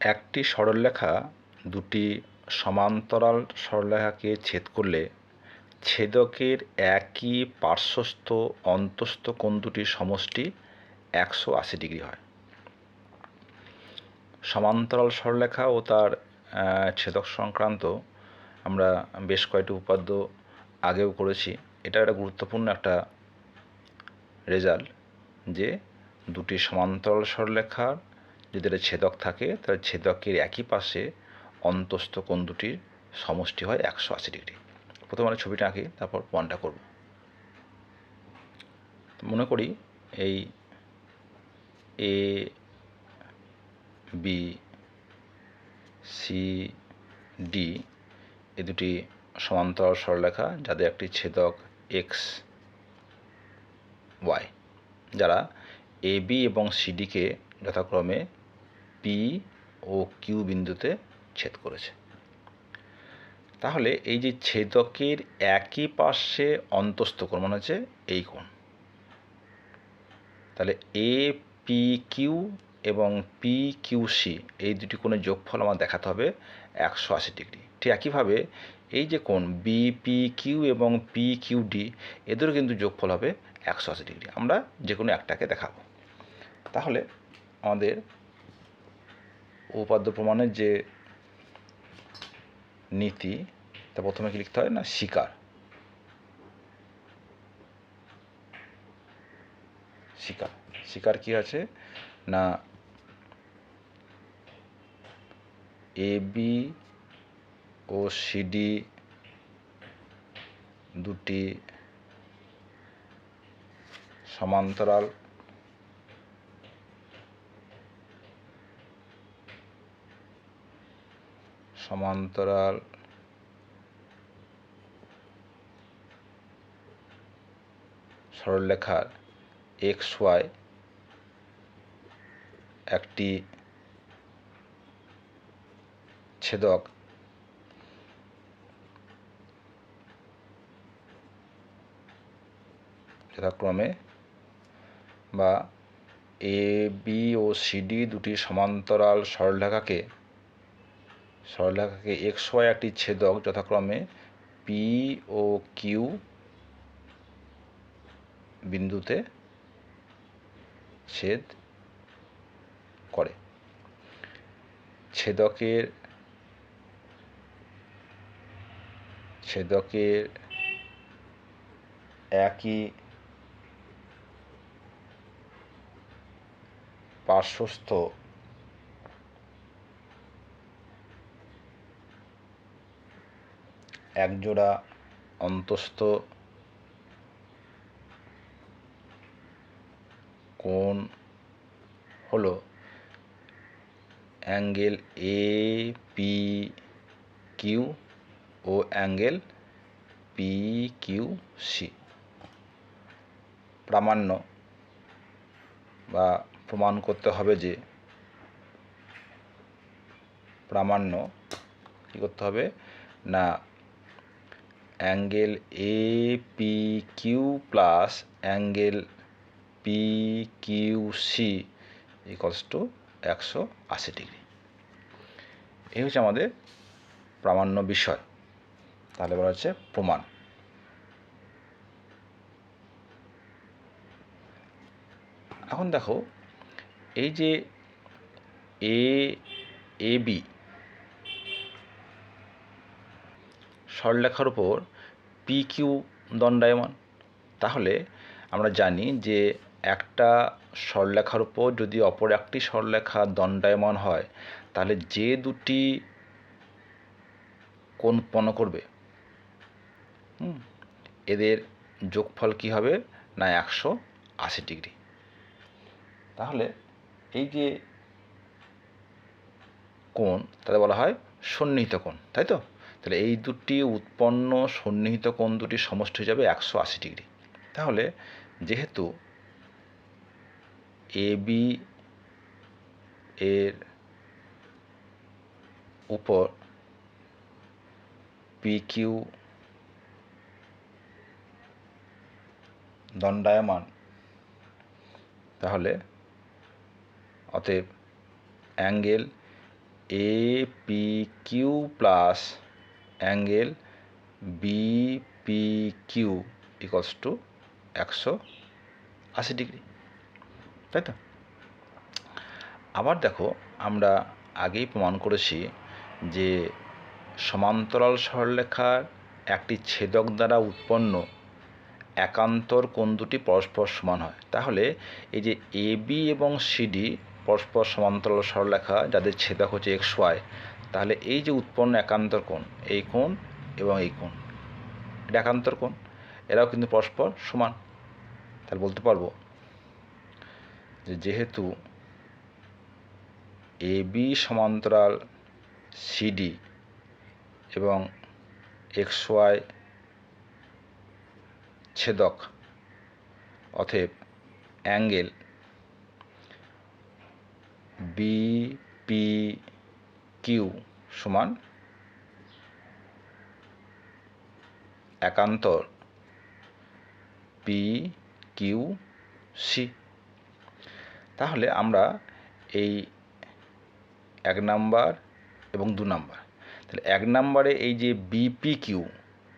একটি সরলরেখা দুটি সমান্তরাল সরলরেখাকে ছেদ করলে ছেদকের একই পার্শ্বস্থ অন্তস্থ কোণ দুটির সমষ্টি একশো আশি ডিগ্রি হয়। সমান্তরাল সরলরেখা ও তার ছেদক সংক্রান্ত আমরা বেশ কয়েকটি উপাদ্য আগেও করেছি। এটা একটা গুরুত্বপূর্ণ একটা রেজাল্ট যে দুটি সমান্তরাল সরলরেখার যদি এটা ছেদক থাকে, তাহলে ছেদকের একই পাশে অন্তস্থ কোণ দুটির সমষ্টি হয় একশো আশি ডিগ্রি। প্রথমে আমরা ছবিটা আঁকি, তারপর পণটা করব। মনে করি এই এ বি সি ডি এই দুটি সমান্তরাল সরলরেখা যাদের একটি ছেদক এক্স ওয়াই যারা এ বি এবং সিডিকে যথাক্রমে পি ও কিউ বিন্দুতে ছেদ করেছে। তাহলে এই যে ছেদকের একই পাশে অন্তস্থ কোণ মানে হচ্ছে এই কোণ। তাহলে এ, পি, কিউ এবং পি, কিউ, সি এই দুটি কোণের যোগফল আমার দেখাতে হবে একশো আশি ডিগ্রি। ঠিক একইভাবে এই যে কোণ বি পি কিউ এবং পি কিউ ডি এদেরও কিন্তু যোগফল হবে একশো আশি ডিগ্রি। আমরা যে কোনো একটাকে দেখাবো। তাহলে আমাদের উপাদ্য প্রমাণের যে নীতি, তা প্রথমে কি লিখতে হয়? না, শিকার। শিকার। শিকার কি আছে? না এ বি ও সিডি দুটি সমান্তরাল সমান্তরাল। সরলরেখার এক্স ওয়াই একটি ছেদক। যথাক্রমে বা এ বি ও সিডি দুটি সমান্তরাল সরলরেখাকে সরলরেখাকে এক্স ওয়াই একটি ছেদক যথাক্রমে পি ও কিউ বিন্দুতে ছেদ করে। ছেদকের ছেদকের একই পার্শ্বস্থ একজোড়া অন্তস্থ কোণ হলো অ্যাঙ্গেল এ পি কিউ ও অ্যাঙ্গেল পি কিউ সি। প্রামাণ্য বা প্রমাণ করতে হবে যে প্রামাণ্য কী করতে হবে? না angle A P Q plus angle P Q C equals to একশো আশি ডিগ্রি এই হচ্ছে আমাদের প্রামাণ্য বিষয়। তাহলে বলা হচ্ছে প্রমাণ। এখন দেখো, এই যে এ এ বি সরলরেখার উপর পি কিউ দণ্ডায়মান। তাহলে আমরা জানি যে একটা সরলরেখার উপর যদি অপর একটি সরলরেখা দণ্ডায়মান হয়, তাহলে যে দুটি কোণ উৎপন্ন করবে? এদের যোগফল কি হবে? না, একশো আশি ডিগ্রি। তাহলে এই যে কোণ তাদের বলা হয় সন্নিহিত কোণ, তাই তো? তাহলে এই দুটি উৎপন্ন সন্নিহিত কোণ দুটির সমষ্টি হয়ে যাবে একশো আশি ডিগ্রি। তাহলে যেহেতু এ বি এর উপর পি কিউ দণ্ডায়মান, তাহলে অতএব angle A P Q plus angle B P Q equals to একশো আশি ডিগ্রি তাই তো? আবার দেখো, আমরা আগেই প্রমাণ করেছি যে সমান্তরাল সরলরেখার একটি ছেদক দ্বারা উৎপন্ন একান্তর কোণ দুটি পরস্পর সমান হয়। তাহলে এই যে এ বি এবং সিডি পরস্পর সমান্তরাল সরলরেখা, যাদের ছেদক হচ্ছে এক্স ওয়াই তাহলে এই যে উৎপন্ন একান্তর কোণ, এই কোণ এবং এই কোণ, এটা একান্তর কোণ, এরাও কিন্তু পরস্পর সমান। তাহলে বলতে পারব যে যেহেতু এ বি সমান্তরাল সিডি এবং এক্স ওয়াই ছেদক অতএব অ্যাঙ্গেল বি পি কিউ সমান একান্তর পি কিউ সি তাহলে আমরা এই এক নাম্বার এবং দু নাম্বার। তাহলে এক নাম্বারে এই যে বিপি কিউ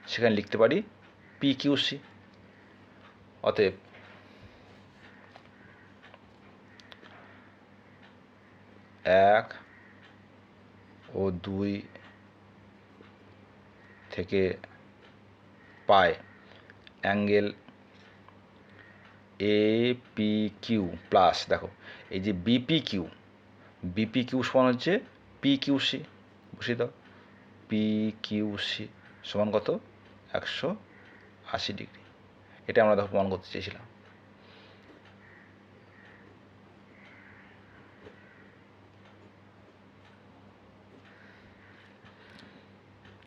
সেখানে লিখতে পারি পি কিউ সি অতএব এক ও দুই থেকে পায়। Angle A P Q plus, দেখো, এই যে বিপি কিউ বিপি কিউ সমান হচ্ছে পি কিউ সি বসিয়ে দাও পি কিউ সি সমান কত? একশো আশি ডিগ্রি। এটা আমরা দেখো প্রমাণ করতে চেয়েছিলাম।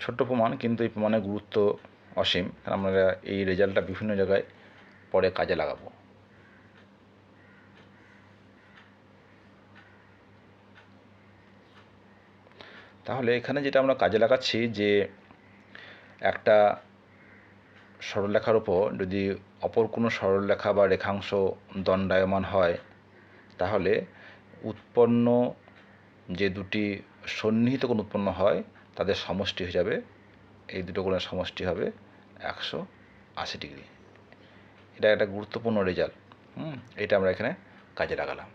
ছোট্ট প্রমাণ, কিন্তু এই প্রমাণের গুরুত্ব অসীম। আমরা এই রেজাল্টটা বিভিন্ন জায়গায় পরে কাজে লাগাবো। তাহলে এখানে যেটা আমরা কাজে লাগাচ্ছি যে, একটা সরলরেখার উপর যদি অপর কোনো সরলরেখা বা রেখাংশ দণ্ডায়মান হয়, তাহলে উৎপন্ন যে দুটি সন্নিহিত কোণ উৎপন্ন হয় তাদের সমষ্টি হয়ে যাবে। এই দুটো কোণের সমষ্টি হবে একশো আশি ডিগ্রি। এটা একটা গুরুত্বপূর্ণ রেজাল্ট হুম? এটা আমরা এখানে কাজে লাগালাম।